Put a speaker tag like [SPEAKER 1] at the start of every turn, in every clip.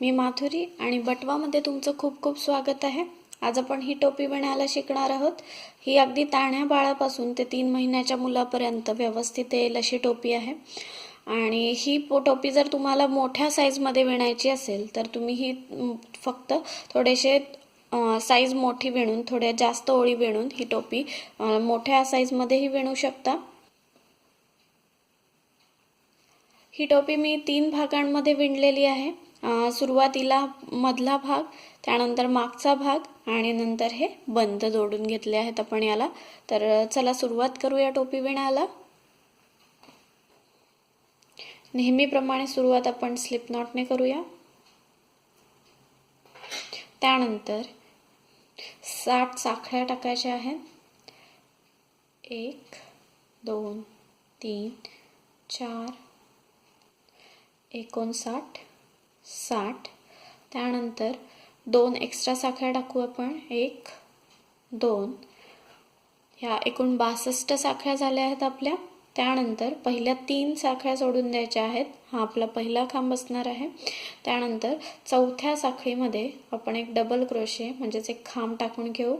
[SPEAKER 1] मी माथुरी आणि बटवामध्ये तुमचं खूप खूप स्वागत आहे. आज आपण ही टोपी बनायला शिकणार आहोत. ही अगदी ताण्या बाळापासून ते तीन महिन्याच्या मुलापर्यंत व्यवस्थित येईल अशी टोपी आहे. आणि ही पो टोपी जर तुम्हाला मोठ्या साईजमध्ये विणायची असेल तर तुम्ही ही फक्त थोडेसे साईज मोठी विणून थोड्या जास्त ओळी विणून ही टोपी मोठ्या साईजमध्येही विणू शकता. ही टोपी मी तीन भागांमध्ये विणलेली आहे. सुरुवातीला मधला भाग त्यानंतर मागचा भाग आणि नंतर हे बंद जोडून घेतले आहेत आपण याला. तर चला सुरुवात करूया टोपी विणायला. नेहमीप्रमाणे सुरुवात आपण स्लिप नॉटने करूया. त्यानंतर साठ साखळ्या टाकायच्या आहेत. एक दोन तीन चार एकोणसाठ. साठ. त्यानंतर दोन एक्स्ट्रा साखळ्या टाकू आपण. एक दोन. ह्या एकूण बासष्ट साखळ्या झाल्या आहेत आपल्या. त्यानंतर पहिल्या तीन साखळ्या सोडून द्यायच्या आहेत. हा आपला पहिला खांब असणार आहे. त्यानंतर चौथ्या साखळीमध्ये आपण एक डबल क्रोशे म्हणजेच एक खांब टाकून घेऊ.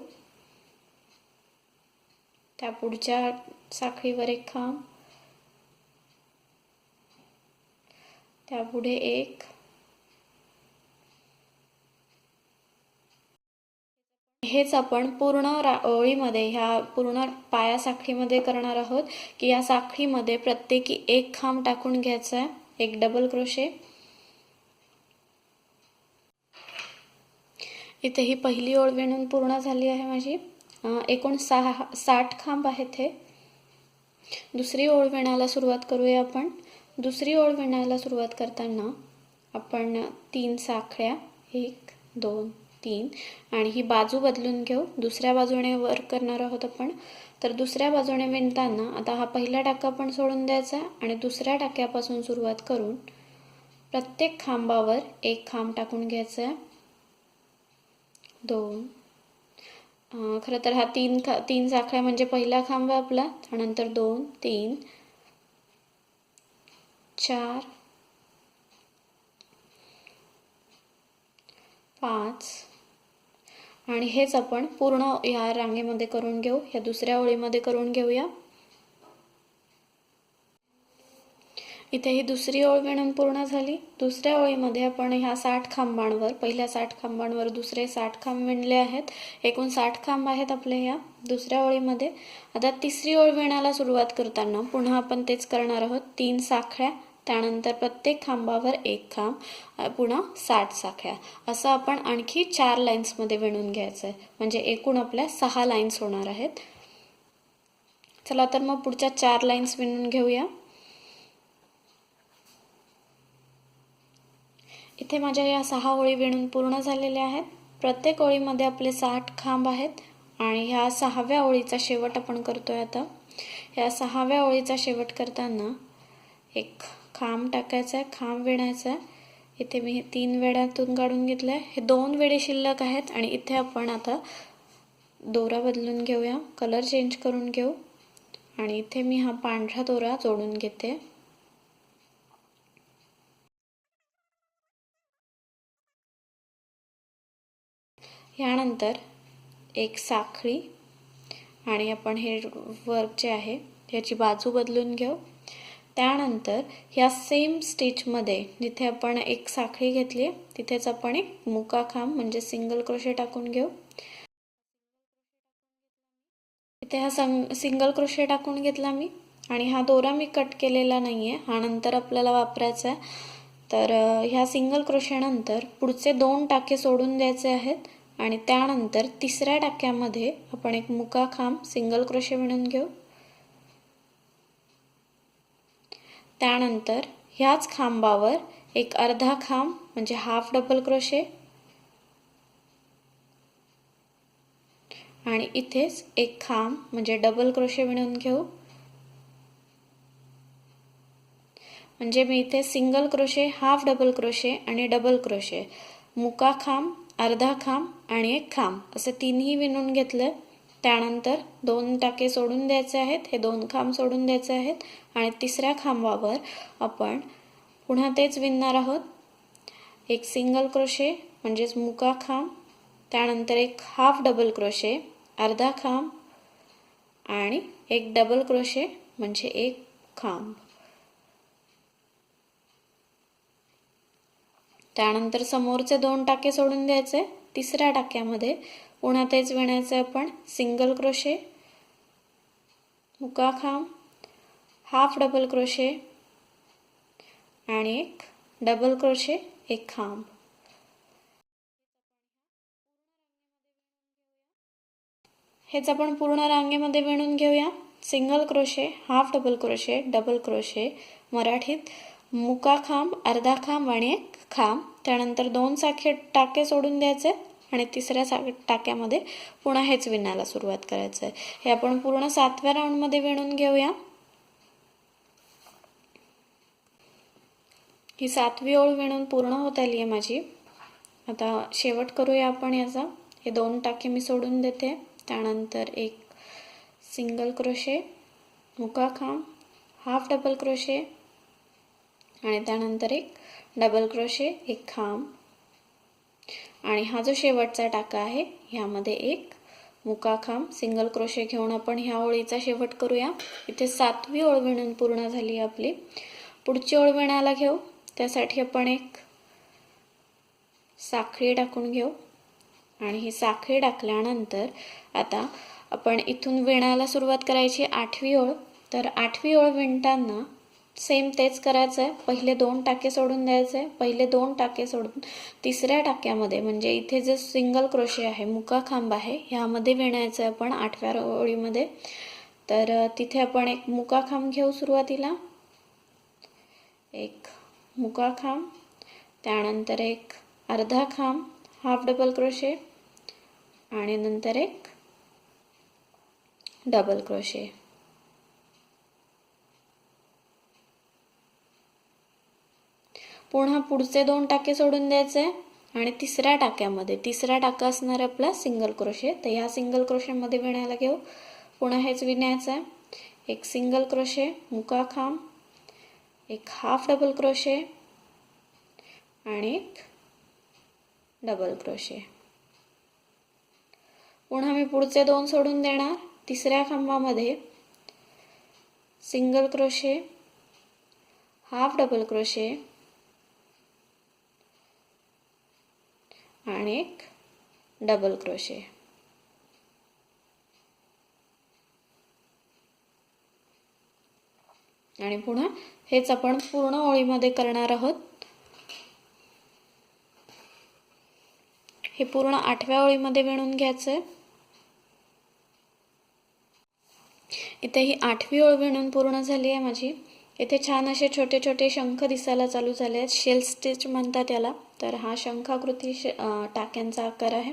[SPEAKER 1] त्या पुढच्या साखळीवर एक खांब. त्यापुढे एक हेच आपण पूर्ण रा ओळीमध्ये ह्या पूर्ण पाया साखळीमध्ये करणार आहोत की या साखळीमध्ये प्रत्येकी एक खांब टाकून घ्यायचा आहे. एक डबल क्रोशे इथे ही पहिली ओळ विणून पूर्ण झाली आहे माझी. एकूण सहा साठ खांब आहेत हे. दुसरी ओळ विणायला सुरुवात करूया आपण. दुसरी ओळ विणायला सुरुवात करताना आपण तीन साखळ्या एक दोन तीन. आणि ही बाजू बदलून घेऊ. दुसऱ्या बाजूने वर्क करणार आहोत आपण. तर दुसऱ्या बाजूने विणताना आता हा पहिला टाका पण सोडून द्यायचा आणि दुसऱ्या टाक्यापासून सुरुवात करून प्रत्येक खांबावर एक खांब टाकून घ्यायचा. आहे दोन खरं तर हा तीन खा तीन साखळ्या म्हणजे पहिला खांब आहे आपला. त्यानंतर दोन तीन. चार. पाच. आणि हेच आपण पूर्ण या रांगेमध्ये करून घेऊ या दुसऱ्या ओळीमध्ये करून घेऊया. इथे ही दुसरी ओळ विणून पूर्ण झाली. दुसऱ्या ओळीमध्ये आपण ह्या साठ खांबांवर पहिल्या साठ खांबांवर दुसरे साठ खांब विणले आहेत. एकूण साठ खांब आहेत आपल्या ह्या दुसऱ्या ओळीमध्ये. आता तिसरी ओळ विणायला सुरुवात करताना पुन्हा आपण तेच करणार आहोत. तीन साखळ्या. त्यानंतर प्रत्येक खांबावर एक खांब पुन्हा साठ साखळ्या असं आपण आणखी चार लाईन्समध्ये विणून घ्यायचं आहे म्हणजे एकूण आपल्या सहा लाईन्स होणार आहेत. चला तर मग पुढच्या चार लाईन्स विणून घेऊया. इथे माझ्या या सहा ओळी विणून पूर्ण झालेल्या आहेत. प्रत्येक ओळीमध्ये आपले साठ खांब आहेत. आणि ह्या सहाव्या ओळीचा शेवट आपण करतोय आता. ह्या सहाव्या ओळीचा शेवट करताना एक खांब टाकायचा आहे खांब विणायचा. आहे इथे मी हे तीन वेड्यातून काढून घेतलं आहे हे दोन वेडे शिल्लक आहेत आणि इथे आपण आता दोरा बदलून घेऊया. कलर चेंज करून घेऊ. आणि इथे मी हा पांढरा दोरा जोडून घेते. यानंतर एक साखळी आणि आपण हे वर्क जे आहे याची बाजू बदलून घेऊ. त्यानंतर ह्या सेम स्टिचमध्ये जिथे आपण एक साखळी घेतली तिथेच आपण एक मुका खांब म्हणजे सिंगल क्रोशे टाकून घेऊ. इथे हा संग सिंगल क्रोशे टाकून घेतला मी आणि हा दोरा मी कट केलेला नाही आहे हा नंतर आपल्याला वापरायचा आहे. तर ह्या सिंगल क्रोशेनंतर पुढचे दोन टाके सोडून द्यायचे आहेत आणि त्यानंतर तिसऱ्या टाक्यामध्ये आपण एक मुका खांब सिंगल क्रोशे विणून घेऊ. त्यानंतर ह्याच खांबावर एक अर्धा खांब म्हणजे हाफ डबल क्रोशे आणि इथेच एक खांब म्हणजे डबल क्रोशे विणून घेऊ. म्हणजे मी इथे single crochet half double crochet आणि डबल क्रोशे मुका खांब अर्धा खांब आणि एक खांब असं तिन्ही विणून घेतलं. त्यानंतर दोन टाके सोडून द्यायचे आहेत. हे दोन खांब सोडून द्यायचे आहेत. आणि तिसऱ्या खांबावर आपण पुन्हा तेच विणणार आहोत. एक सिंगल क्रोशे म्हणजेच मुका खांब. त्यानंतर एक हाफ डबल क्रोशे अर्धा खांब. आणि एक डबल क्रोशे म्हणजे एक खांब. त्यानंतर समोरचे दोन टाके सोडून द्यायचे. तिसऱ्या टाक्यामध्ये पुन्हा तेच विणायचं आपण सिंगल क्रोशे मुका खांब हाफ डबल क्रोशे आणि एक डबल क्रोशे एक खांब. हेच आपण पूर्ण रांगेमध्ये विणून घेऊया. Single crochet half double crochet double crochet मराठीत मुका खांब अर्धा खांब आणि एक खा त्यानंतर दोन साखे टाके सोडून द्यायचे आणि तिसऱ्या सा टाक्यामध्ये पुन्हा हेच विणायला सुरुवात करायचं आहे हे आपण पूर्ण सातव्या राऊंडमध्ये विणून घेऊया. ही सातवी ओळ विणून पूर्ण होत आली आहे माझी. आता शेवट करूया आपण याचा. हे दोन टाके मी सोडून देते. त्यानंतर एक सिंगल क्रोशे मुका खांब हाफ डबल क्रोशे आणि त्यानंतर एक डबल क्रोशे एक खांब. आणि हा जो शेवटचा टाका आहे ह्यामध्ये एक मुका खांब. सिंगल क्रोशे घेऊन आपण ह्या ओळीचा शेवट करूया. इथे सातवी ओळ विणून पूर्ण झाली आपली. पुढची ओळ विणायला घेऊ. त्यासाठी आपण एक साखळी टाकून घेऊ. आणि ही साखळी टाकल्यानंतर आता आपण इथून विणायला सुरुवात करायची आठवी ओळ. तर आठवी ओळ विणताना सेम तेच करायचं आहे. पहिले दोन टाके सोडून द्यायचे पहिले दोन टाके सोडून तिसऱ्या टाक्यामध्ये म्हणजे इथे जे सिंगल क्रोशे आहे मुका खांब आहे ह्यामध्ये विणायचं आहे आपण आठव्या ओळीमध्ये. तर तिथे आपण एक मुका खांब घेऊ सुरुवातीला. एक मुका खांब त्यानंतर एक अर्धा खांब हाफ डबल क्रोशे आणि नंतर एक डबल क्रोशे पुन्हा पुढचे दोन टाके सोडून द्यायचे आणि तिसऱ्या टाक्यामध्ये तिसरा टाका असणार आपला सिंगल क्रोशे तर ह्या सिंगल क्रोशेमध्ये विणायला घेऊ. पुन्हा हेच विणायचं आहे. एक सिंगल क्रोशे मुका खांब. एक हाफ डबल क्रोशे आणि एक डबल क्रोशे पुन्हा मी पुढचे दोन सोडून देणार. तिसऱ्या खांबामध्ये single crochet half double crochet आणि एक डबल क्रोशे आणि पुन्हा हेच आपण पूर्ण ओळीमध्ये करणार आहोत. हे पूर्ण आठव्या ओळीमध्ये विणून घ्यायचं आहे इथे ही आठवी ओळ विणून पूर्ण झाली आहे माझी. इथे छान असे छोटे छोटे शंख दिसायला चालू झाले आहेत. शेल स्टिच म्हणतात याला. तर हा शंखाकृती श टाक्यांचा आकार आहे.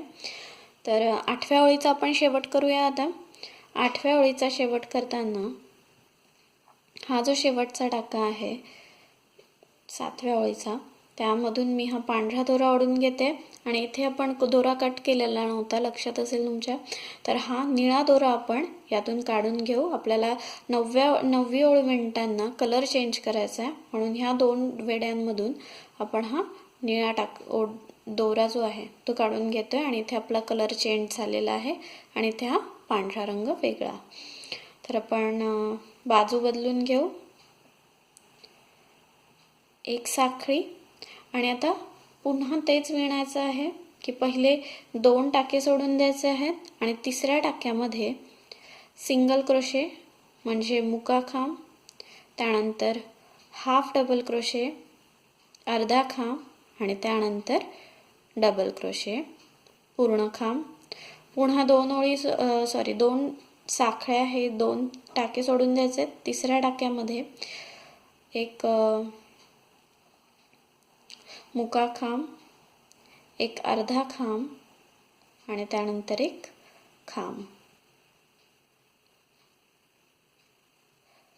[SPEAKER 1] तर आठव्या ओळीचा आपण शेवट करूया आता. आठव्या ओळीचा शेवट करताना हा जो शेवटचा टाका आहे सातव्या ओळीचा त्यामधून मी हा पांढरा दोरा ओढून घेते. आणि इथे आपण दोरा कट केलेला नव्हता लक्षात असेल तुमच्या. तर हा निळा दोरा आपण यातून काढून घेऊ. आपल्याला नवव्या नववी ओळ विणताना कलर चेंज करायचा आहे. म्हणून ह्या दोन वेड्यांमधून आपण हा निळा टाक ओढ दोरा जो आहे तो काढून घेतो आहे आणि इथे आपला कलर चेंज झालेला आहे. आणि इथे हा पांढरा रंग वेगळा. तर आपण बाजू बदलून घेऊ. एक साखळी. आणि आता पुन्हा तेच विणायचं आहे की पहिले दोन टाके सोडून द्यायचे आहेत आणि तिसऱ्या टाक्यामध्ये सिंगल क्रोशे म्हणजे मुका खांब त्यानंतर हाफ डबल क्रोशे अर्धा खांब आणि त्यानंतर डबल क्रोशे पूर्ण खांब. पुन्हा दोन ओळी सॉरी दोन साखळ्या हे दोन टाके सोडून द्यायचे तिसऱ्या टाक्यामध्ये एक मुका खांब एक अर्धा खांब आणि त्यानंतर एक खांब.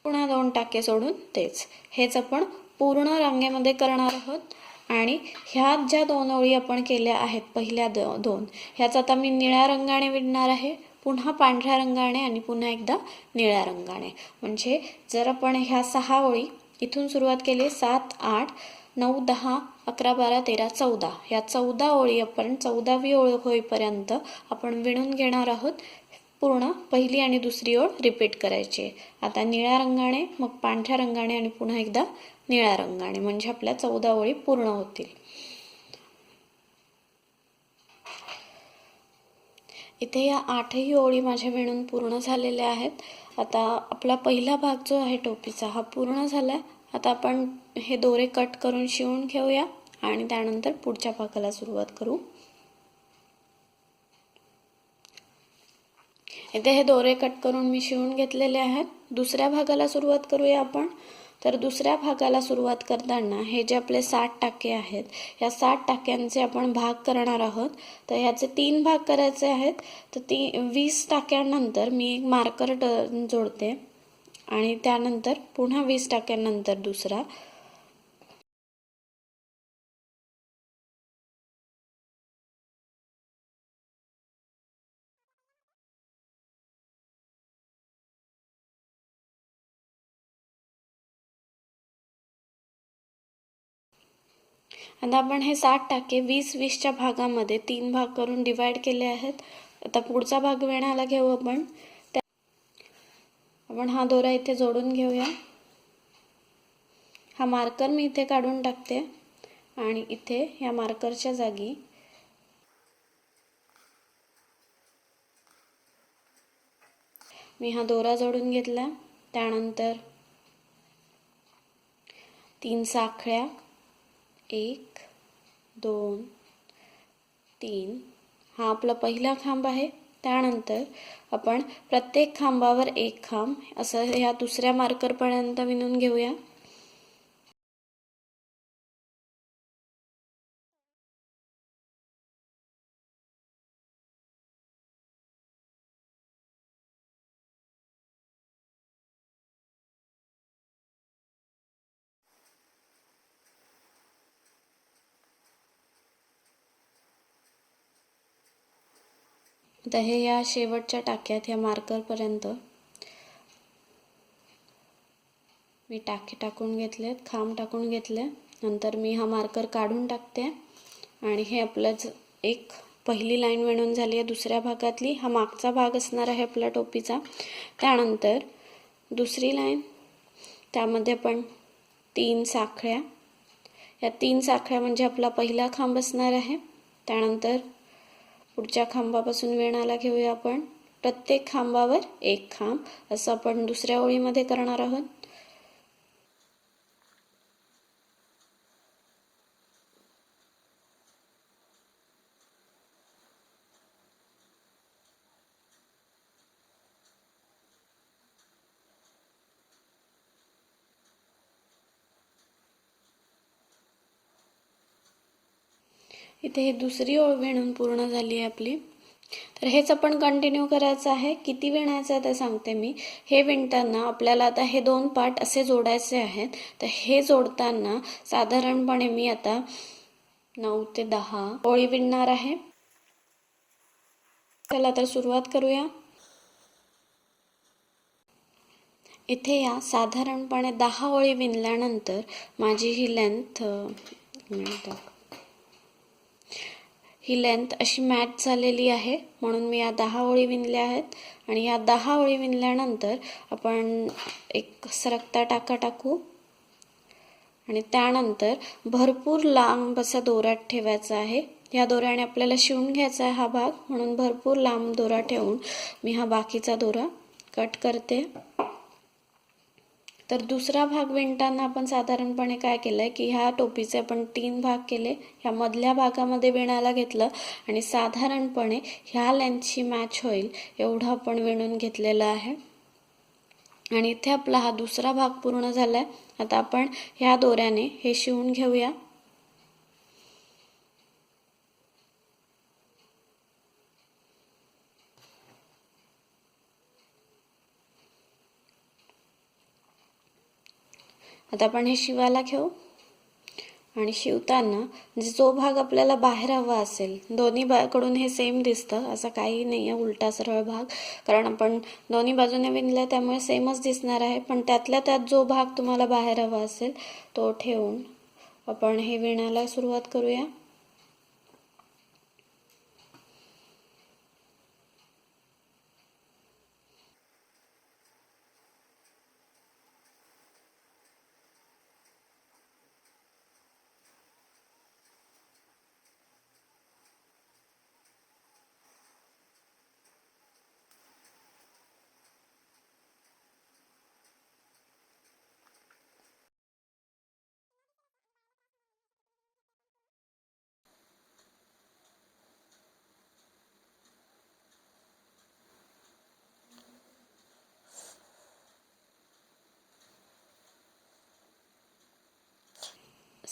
[SPEAKER 1] पुन्हा दोन टाके सोडून तेच. हेच आपण पूर्ण रांगेमध्ये करणार आहोत. आणि ह्या ज्या दोन ओळी आपण केल्या आहेत पहिल्या दो दोन ह्याच आता मी निळ्या रंगाने विणणार आहे. पुन्हा पांढऱ्या रंगाने आणि पुन्हा एकदा निळ्या रंगाने. म्हणजे जर आपण ह्या सहा ओळी इथून सुरुवात केली सात आठ नऊ दहा अकरा बारा तेरा चौदा. या चौदा ओळी आपण चौदावी ओळ होईपर्यंत आपण विणून घेणार आहोत. पूर्ण पहिली आणि दुसरी ओळ रिपीट करायची आहे. आता निळ्या रंगाने मग पांढऱ्या रंगाने आणि पुन्हा एकदा निळ्या रंगाने. म्हणजे आपल्या चौदा ओळी पूर्ण होतील. इथे या आठही ओळी माझ्या विणून पूर्ण झालेल्या आहेत. आता आपला पहिला भाग जो आहे टोपीचा हा पूर्ण झाला. आहे आता आपण हे दोरे कट करून शिवून घेऊया आणि त्यानंतर पुढच्या भागाला सुरुवात करू. इथे हे दोरे कट करून मी शिवून घेतलेले आहेत. दुसऱ्या भागाला सुरुवात करूया आपण. तर दुसऱ्या भागाला सुरुवात करताना हे जे आपले साठ टाके आहेत या साठ टाक्यांचे आपण भाग करणार आहोत. तर ह्याचे तीन भाग करायचे आहेत. तर ती वीस टाक्यानंतर मी एक मार्कर जोडते. आणि त्यानंतर पुन्हा वीस टाक्यानंतर दुसरा. आता आपण हे साठ टाके वीस वीसच्या भागामध्ये तीन भाग करून डिवाइड केले आहेत. आता पुढचा भाग वेणाला घेऊ आपण. त्या आपण हा दोरा इथे जोडून घेऊया. हा मार्कर मी इथे काढून टाकते. आणि इथे या मार्करच्या जागी मी हा दोरा जोडून घेतला. त्यानंतर तीन साखळ्या. एक दोन तीन. हा आपला पहिला खांब आहे. त्यानंतर आपण प्रत्येक खांबावर एक खांब असं ह्या दुसऱ्या मार्करपर्यंत विणून घेऊया. आता हे या शेवटच्या टाक्यात या मार्करपर्यंत मी टाके टाकून घेतलेत खांब टाकून घेतले. नंतर मी हा मार्कर काढून टाकते. आणि हे आपलंच एक पहिली लाईन विणून झाली आहे. दुसऱ्या भागातली हा मागचा भाग असणार आहे आपल्या टोपीचा. त्यानंतर दुसरी लाईन त्यामध्ये आपण तीन साखळ्या. या तीन साखळ्या म्हणजे आपला पहिला खांब असणार आहे. त्यानंतर पुढच्या खांबापासून वेणाला घेऊया आपण. प्रत्येक खांबावर एक खांब असं आपण दुसऱ्या ओळीमध्ये करणार आहोत. इथे ही दुसरी ओळ विणून पूर्ण झाली आहे आपली. तर हेच आपण कंटिन्यू करायचं आहे. किती विणायचं आहे ते सांगते मी. हे विणताना आपल्याला आता हे दोन पार्ट असे जोडायचे आहेत. तर हे जोडताना साधारणपणे मी आता नऊ ते दहा ओळी विणणार आहे. चला तर सुरुवात करूया. इथे या साधारणपणे दहा ओळी विणल्यानंतर माझी ही लेंथ मिळतात ही लेंथ अशी मॅच झालेली आहे. म्हणून मी या दहा ओळी विणल्या आहेत. आणि या दहा ओळी विणल्यानंतर आपण एक सरकता टाका टाकू. आणि त्यानंतर भरपूर लांब असा दोऱ्यात ठेवायचा आहे. या दोऱ्याने आपल्याला शिवून घ्यायचा आहे हा भाग. म्हणून भरपूर लांब दोरा ठेवून मी हा बाकीचा दोरा कट करते. तर दुसरा भाग विणताना आपण साधारणपणे काय केलं आहे की ह्या टोपीचे आपण तीन भाग केले. ह्या मधल्या भागामध्ये विणायला घेतलं आणि साधारणपणे ह्या लेंथची मॅच होईल एवढं आपण विणून घेतलेलं आहे. आणि इथे आपला हा दुसरा भाग पूर्ण झाला आहे आता आपण ह्या दोऱ्याने हे शिवून घेऊया. आता आपण हे शिवायला घेऊ. आणि शिवताना म्हणजे जो भाग आपल्याला बाहेर हवा असेल दोन्ही बाकडून हे सेम दिसतं. असं काही नाही आहे उलटा सरळ भाग. कारण आपण दोन्ही बाजूने विणलं त्यामुळे सेमच दिसणार आहे. पण त्यातल्या त्यात जो भाग तुम्हाला बाहेर हवा असेल तो ठेवून आपण हे विणायला सुरुवात करूया.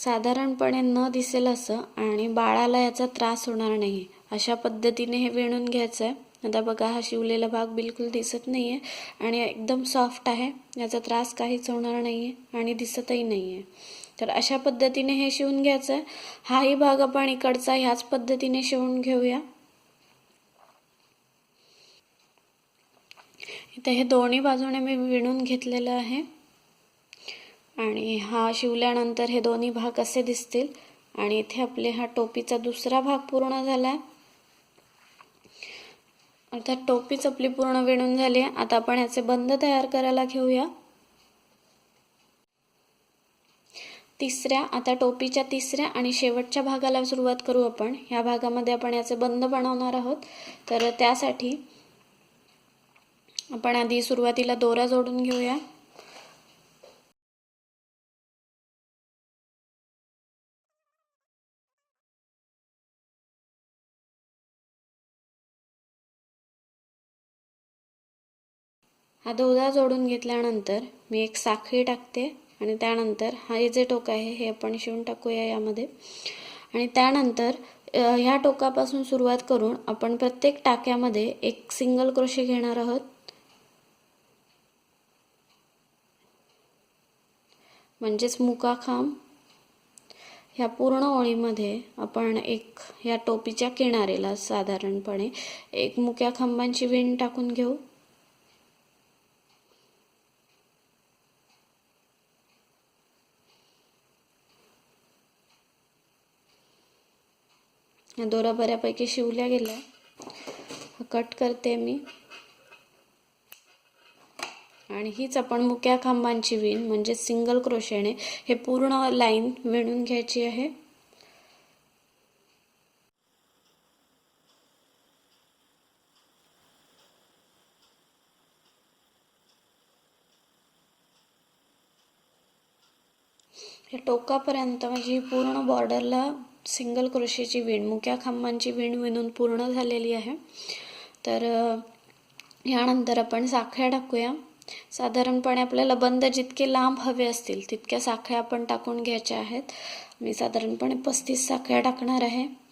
[SPEAKER 1] साधारणपणे न दिसेल असं आणि बाळाला याचा त्रास होणार नाही. अशा पद्धतीने हे विणून घ्यायचं आहे आता बघा हा शिवलेला भाग बिलकुल दिसत नाही आहे आणि एकदम सॉफ्ट आहे. याचा त्रास काहीच होणार नाही आहे आणि दिसतही नाही आहे तर अशा पद्धतीने हे शिवून घ्यायचं आहे हाही भाग आपण इकडचा ह्याच पद्धतीने शिवून घेऊया. इथे हे दोन्ही बाजूने मी विणून घेतलेलं आहे. आणि हा शिवल्यानंतर हे दोन्ही भाग असे दिसतील. आणि इथे आपले हा टोपीचा दुसरा भाग पूर्ण झाला. आहे अर्थात टोपीच आपली पूर्ण विणून झाली. आहे आता आपण ह्याचे बंद तयार करायला घेऊया. तिसऱ्या आता टोपीच्या तिसऱ्या आणि शेवटच्या भागाला सुरुवात करू आपण. ह्या भागामध्ये आपण याचे बंद बनवणार आहोत. तर त्यासाठी आपण आधी सुरुवातीला दोरा जोडून घेऊया. हा दोधा जोडून घेतल्यानंतर मी एक साखळी टाकते आणि त्यानंतर हा हे जे टोक आहे हे आपण शिवून टाकूया यामध्ये. आणि त्यानंतर ह्या टोकापासून सुरुवात करून आपण प्रत्येक टाक्यामध्ये एक सिंगल क्रोशे घेणार आहोत. म्हणजेच मुकाखांब ह्या पूर्ण ओळीमध्ये आपण एक या टोपीच्या किनारेला साधारणपणे एक मुक्या खांबांची विण टाकून घेऊ. या दोरा बऱ्यापैकी शिवल्या गेल्या. कट करते मी. आणि हीच आपण मुक्या खांबांची विण म्हणजे सिंगल क्रोशेने हे पूर्ण लाईन विणून घ्यायची आहे. या टोकापर्यंत म्हणजे ही पूर्ण बॉर्डरला सिंगल क्रोशेची विण मुक्या खांबांची विण विणून पूर्ण झालेली आहे. तर यानंतर आपण साखळ्या टाकूया. साधारणपणे आपल्याला बंद जितके लांब हवे असतील तितक्या साखळ्या आपण टाकून घ्यायच्या आहेत. मी साधारणपणे पस्तीस साखळ्या टाकणार आहे.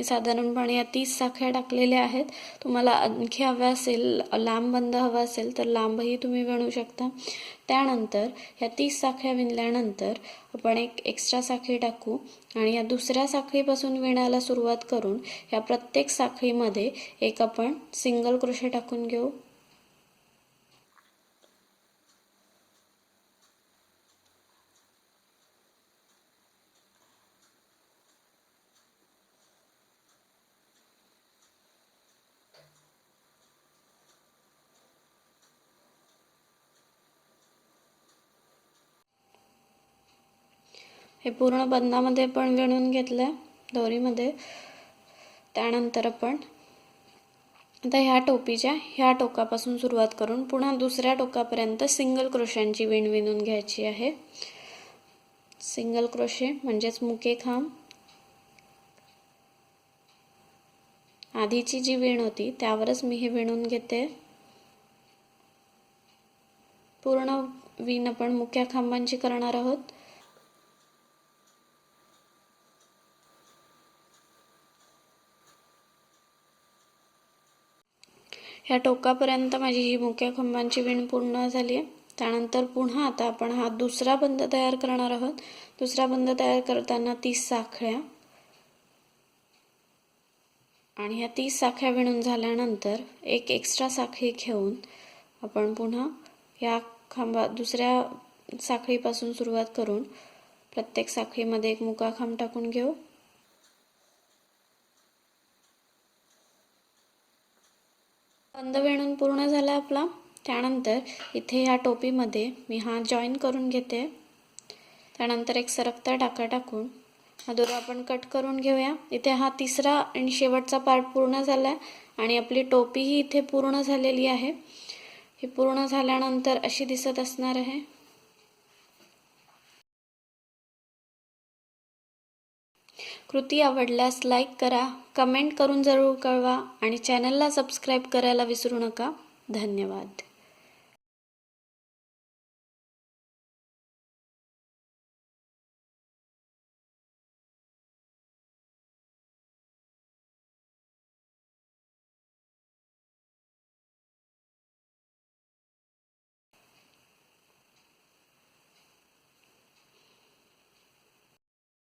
[SPEAKER 1] मी साधारणपणे या तीस साखळ्या टाकलेल्या आहेत. तुम्हाला आणखी हव्या असेल लांब बंद हवा असेल तर लांबही तुम्ही विणू शकता. त्यानंतर ह्या तीस साखळ्या विणल्यानंतर आपण एक एक्स्ट्रा साखळी टाकू आणि या दुसऱ्या साखळीपासून विणायला सुरुवात करून ह्या प्रत्येक साखळीमध्ये एक आपण सिंगल क्रोशे टाकून घेऊ. हे पूर्ण बंदामध्ये पण विणून घेतलं आहे दोरीमध्ये. त्यानंतर आपण आता ह्या टोपीच्या ह्या टोकापासून सुरुवात करून पुन्हा दुसऱ्या टोकापर्यंत सिंगल क्रोशांची विण विणून घ्यायची आहे. सिंगल क्रोशे म्हणजेच मुके खांब. आधीची जी विण होती त्यावरच मी हे विणून घेते. पूर्ण विण आपण मुक्या खांबांची करणार आहोत. ह्या टोकापर्यंत माझी ही मुक्या खांबांची विण पूर्ण झाली आहे. त्यानंतर पुन्हा आता आपण हा दुसरा बंद तयार करणार आहोत. दुसरा बंद तयार करताना तीस साखळ्या. आणि ह्या तीस साख्या विणून झाल्यानंतर एक एक्स्ट्रा साखळी घेऊन आपण पुन्हा या खांबा दुसऱ्या साखळीपासून सुरुवात करून प्रत्येक साखळीमध्ये एक मुका खांब टाकून घेऊ. बंद विणून पूर्ण झाला आपला. त्यानंतर इथे ह्या टोपीमध्ये मी हा जॉईन करून घेते. त्यानंतर एक सरकता टाका टाकून हा दोरा आपण कट करून घेऊया. इथे हा तिसरा आणि शेवटचा पार्ट पूर्ण झाला आहे आणि आपली टोपीही इथे पूर्ण झालेली आहे. ही पूर्ण झाल्यानंतर अशी दिसत असणार आहे. कृती आवडल्यास लाईक करा कमेंट करून जरूर कळवा आणि चॅनलला सबस्क्राईब करायला विसरू नका. धन्यवाद.